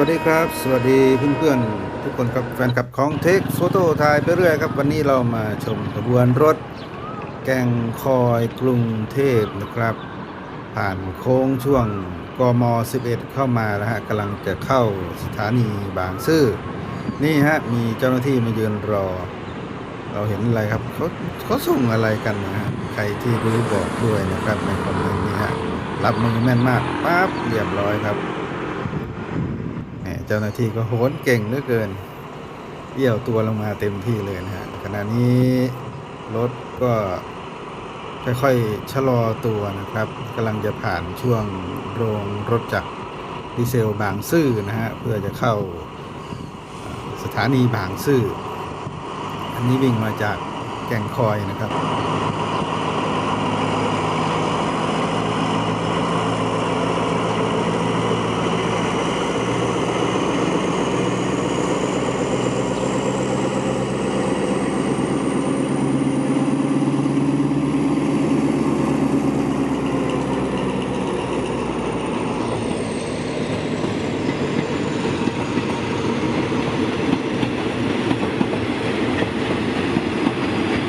วัสดีครับ สวัสดีเพื่อนๆทุกคนครับแฟนคลับของเทคโฟโต้ถ่ายไปเรื่อยครับ วันนี้เรามาชมขบวนรถ แกงคอยกรุงเทพนะครับ ผ่านโค้งช่วงกม 11 เข้ามาแล้วฮะกำลังจะเข้าสถานีบางซื่อนี่ฮะมีเจ้าหน้าที่มายืนรอ เราเห็นอะไรครับเขาเขาส่งอะไรกันนะฮะใครที่รู้บอกด้วยนะครับในคอมเมนต์นี้ฮะรับมือแม่นมากปั๊บเรียบร้อยครับ เจ้าหน้าที่ก็โหนเก่งเหลือเกินเดี่ยวตัวลงมาเต็มที่เลยนะฮะขณะนี้รถก็ค่อยๆชะลอตัวนะครับกำลังจะผ่านช่วงโรงรถจักรดีเซลบางซื่อนะฮะเพื่อจะเข้าสถานีบางซื่อ อันนี้วิ่งมาจากแก่งคอยนะครับ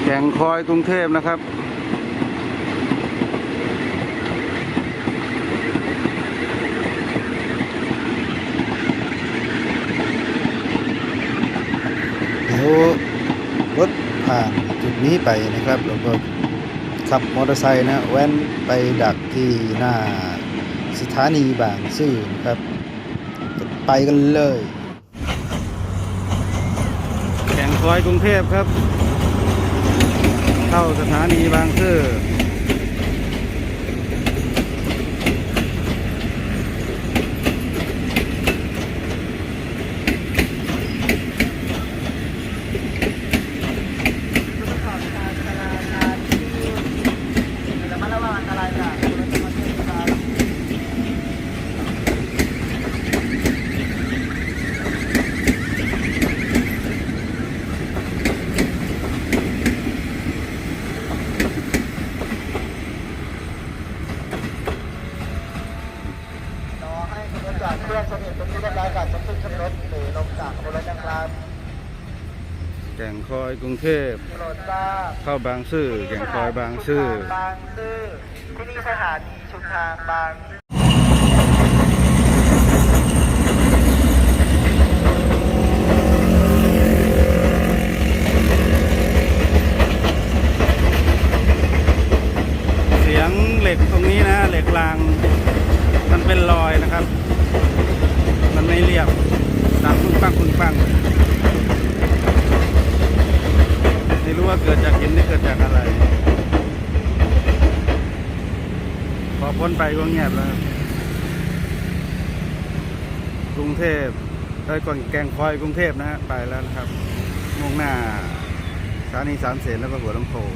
แก่งคอยกรุงเทพนะครับ เดี๋ยวรถผ่านจุดนี้ไปนะครับแล้วก็ขับมอเตอร์ไซค์นะแว้นไปดักที่หน้าสถานีบางซื่อนะครับ ไปกันเลย แข่งคอยกรุงเทพครับ เข้าสถานีบางซื่อขอให้ขบวนจากเครื่องสนิ ทเป็นที่เรียบร้อยก่อนจะขึ้นขึ้นรถหรือลงจากขบวนรถนะครับแก่งคอยกรุงเทพ โปรดทราบเข้าบางซื่อแก่งคอยบางซื่อ บางซื่อที่นี่สถานีชุมทางบางเสียงเหล็กตรงนี้นะ เหล็กราง มันเป็นรอยนะครับมันไม่เรียบ ดังปังคุณปังไม่รู้ว่าเกิดจากหินหรือเกิดจากอะไร พอพ้นไปก็เงียบแล้วกรุงเทพเอ้ยก่อนแกงคอยกรุงเทพนะฮะไปแล้วนะครับ มุ่งหน้าสถานีสามเสนแล้วก็หัวลำโพง